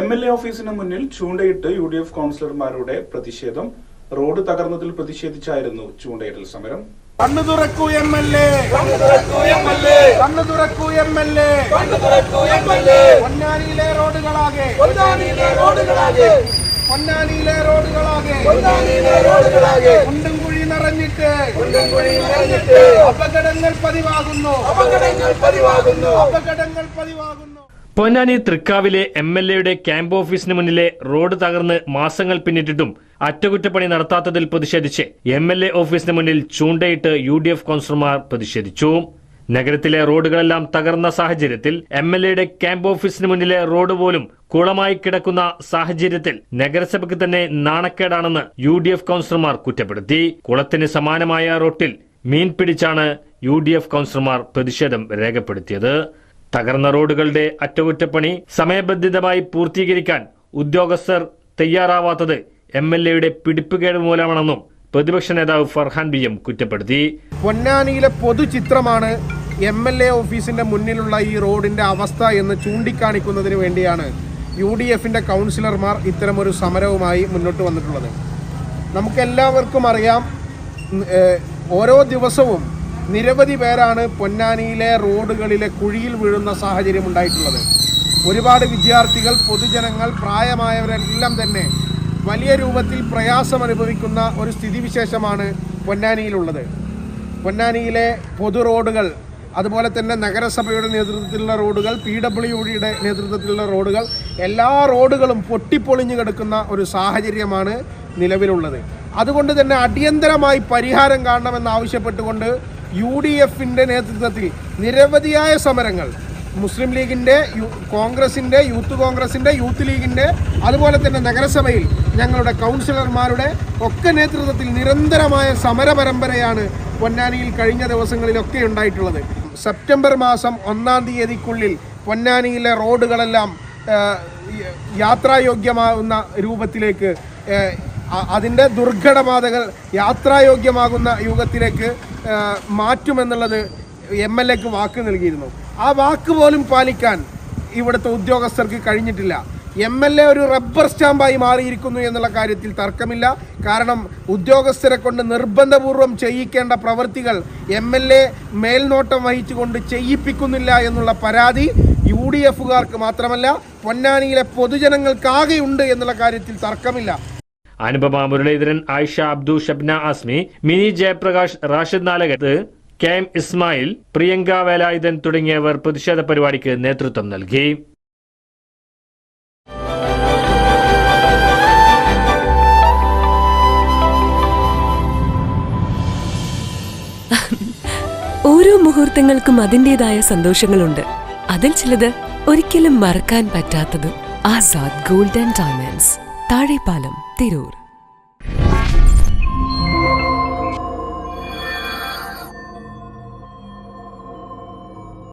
M L A ഓഫീസിന് മുന്നിൽ ചൂണ്ടയിട്ട് യു ഡി എഫ് കൗൺസിലർമാരുടെ പ്രതിഷേധം. റോഡ് തകർന്നതിൽ പ്രതിഷേധിച്ചായിരുന്നു ചൂണ്ടയിടൽ സമരം. കണ്ണു തുറക്കൂ എം എൽ എ കണ്ണു തുറക്കൂ എം എൽ എ പൊന്നാനിയിലെ റോഡുകളാകെ. പൊന്നാനിയിലെ റോഡുകളാകെ. കുണ്ടും കുഴി നിറഞ്ഞിട്ട്. അപകടങ്ങൾ പതിവാകുന്നു. അപകടങ്ങൾ പതിവാകുന്നു. പൊന്നാനി തൃക്കാവിലെ എം എൽ എയുടെ ക്യാമ്പ് ഓഫീസിന് മുന്നിലെ റോഡ് തകർന്ന് മാസങ്ങൾ പിന്നിട്ടിട്ടും അറ്റകുറ്റപ്പണി നടത്താത്തതിൽ പ്രതിഷേധിച്ച് എം എൽ എ ഓഫീസിന് മുന്നിൽ ചൂണ്ടയിട്ട് യു ഡി എഫ് കൗൺസിലർമാർ പ്രതിഷേധിച്ചു. നഗരത്തിലെ റോഡുകളെല്ലാം തകർന്ന സാഹചര്യത്തിൽ എം എൽ എയുടെ ക്യാമ്പ് ഓഫീസിന് മുന്നിലെ റോഡ് പോലും കുളമായി കിടക്കുന്ന സാഹചര്യത്തിൽ നഗരസഭയ്ക്ക് തന്നെ നാണക്കേടാണെന്ന് യു ഡി എഫ് കൗൺസിലർമാർ കുറ്റപ്പെടുത്തി. കുളത്തിന് സമാനമായ റോട്ടിൽ മീൻ പിടിച്ചാണ് യു ഡി എഫ് കൗൺസിലർമാർ പ്രതിഷേധം രേഖപ്പെടുത്തിയത്. തകർന്ന റോഡുകളുടെ അറ്റകുറ്റപ്പണി സമയബന്ധിതമായി പൂർത്തീകരിക്കാൻ ഉദ്യോഗസ്ഥർ തയ്യാറാവാത്തത് എം എൽ എയുടെ പിടിപ്പുകേട് മൂലമാണെന്നും പ്രതിപക്ഷ നേതാവ് ഫർഹാൻ ബി എം കുറ്റപ്പെടുത്തി. പൊന്നാനിയിലെ പൊതുചിത്രമാണ് എം എൽ എ ഓഫീസിന്റെ മുന്നിലുള്ള ഈ റോഡിന്റെ അവസ്ഥ എന്ന് ചൂണ്ടിക്കാണിക്കുന്നതിന് വേണ്ടിയാണ് യു ഡി എഫിന്റെ കൗൺസിലർമാർ ഇത്തരമൊരു സമരവുമായി മുന്നോട്ട് വന്നിട്ടുള്ളത്. നമുക്കെല്ലാവർക്കും അറിയാം ഓരോ ദിവസവും നിരവധി പേരാണ് പൊന്നാനിയിലെ റോഡുകളിലെ കുഴിയിൽ വീഴുന്ന സാഹചര്യം ഉണ്ടായിട്ടുള്ളത്. ഒരുപാട് വിദ്യാർത്ഥികൾ പൊതുജനങ്ങൾ പ്രായമായവരെല്ലാം തന്നെ വലിയ രൂപത്തിൽ പ്രയാസം അനുഭവിക്കുന്ന ഒരു സ്ഥിതിവിശേഷമാണ് പൊന്നാനിയിലുള്ളത്. പൊന്നാനിയിലെ പൊതു റോഡുകൾ അതുപോലെ തന്നെ നഗരസഭയുടെ നേതൃത്വത്തിലുള്ള റോഡുകൾ പി ഡബ്ല്യു ഡിയുടെ നേതൃത്വത്തിലുള്ള റോഡുകൾ എല്ലാ റോഡുകളും പൊട്ടിപ്പൊളിഞ്ഞു കിടക്കുന്ന ഒരു സാഹചര്യമാണ് നിലവിലുള്ളത്. അതുകൊണ്ട് തന്നെ അടിയന്തരമായി പരിഹാരം കാണണമെന്ന് ആവശ്യപ്പെട്ടുകൊണ്ട് യു ഡി എഫിന്റെ നേതൃത്വത്തിൽ നിരവധിയായ സമരങ്ങൾ. മുസ്ലിം ലീഗിന്റെ കോൺഗ്രസിന്റെ യൂത്ത് കോൺഗ്രസിന്റെ യൂത്ത് ലീഗിന്റെ അതുപോലെ തന്നെ നഗരസഭയിൽ ഞങ്ങളുടെ കൗൺസിലർമാരുടെ ഒക്കെ നേതൃത്വത്തിൽ നിരന്തരമായ സമര പരമ്പരയാണ് പൊന്നാനിയിൽ കഴിഞ്ഞ ദിവസങ്ങളിലൊക്കെ ഉണ്ടായിട്ടുള്ളത്. സെപ്റ്റംബർ മാസം ഒന്നാം തീയതിക്കുള്ളിൽ പൊന്നാനിയിലെ റോഡുകളെല്ലാം യാത്രായോഗ്യമാവുന്ന രൂപത്തിലേക്ക് അതിന്റെ ദുർഘടപാതകൾ യാത്രായോഗ്യമാകുന്ന യുഗത്തിലേക്ക് മാറ്റുമെന്നുള്ളത് എം എൽ എക്ക് വാക്ക് നൽകിയിരുന്നു. ആ വാക്ക് പോലും പാലിക്കാൻ ഇവിടുത്തെ ഉദ്യോഗസ്ഥർക്ക് കഴിഞ്ഞിട്ടില്ല. എം എൽ എ ഒരു റബ്ബർ സ്റ്റാമ്പായി മാറിയിരിക്കുന്നു എന്നുള്ള കാര്യത്തിൽ തർക്കമില്ല. കാരണം ഉദ്യോഗസ്ഥരെ കൊണ്ട് നിർബന്ധപൂർവം ചെയ്യിക്കേണ്ട പ്രവൃത്തികൾ എം എൽ എ മേൽനോട്ടം വഹിച്ചുകൊണ്ട് ചെയ്യിപ്പിക്കുന്നില്ല എന്നുള്ള പരാതി യു ഡി എഫുകാർക്ക് മാത്രമല്ല പൊന്നാനിയിലെ പൊതുജനങ്ങൾക്കാകെയുണ്ട് എന്നുള്ള കാര്യത്തിൽ തർക്കമില്ല. അനുപമ മുരളീധരൻ ആയിഷ അബ്ദു ഷബ്ന ആസ്മി മിനി ജയപ്രകാശ് റാഷിദ് നാലകത്ത് കെ എം ഇസ്മായിൽ പ്രിയങ്ക വേലായുധൻ തുടങ്ങിയവർ പ്രതിഷേധ പരിപാടിക്ക് നേതൃത്വം നൽകി. ഓരോ മുഹൂർത്തങ്ങൾക്കും അതിന്റെതായ സന്തോഷങ്ങളുണ്ട്. അതിൽ ചിലത് ഒരിക്കലും മറക്കാൻ പറ്റാത്തതും. Azad golden diamonds Thazhepalam. terror.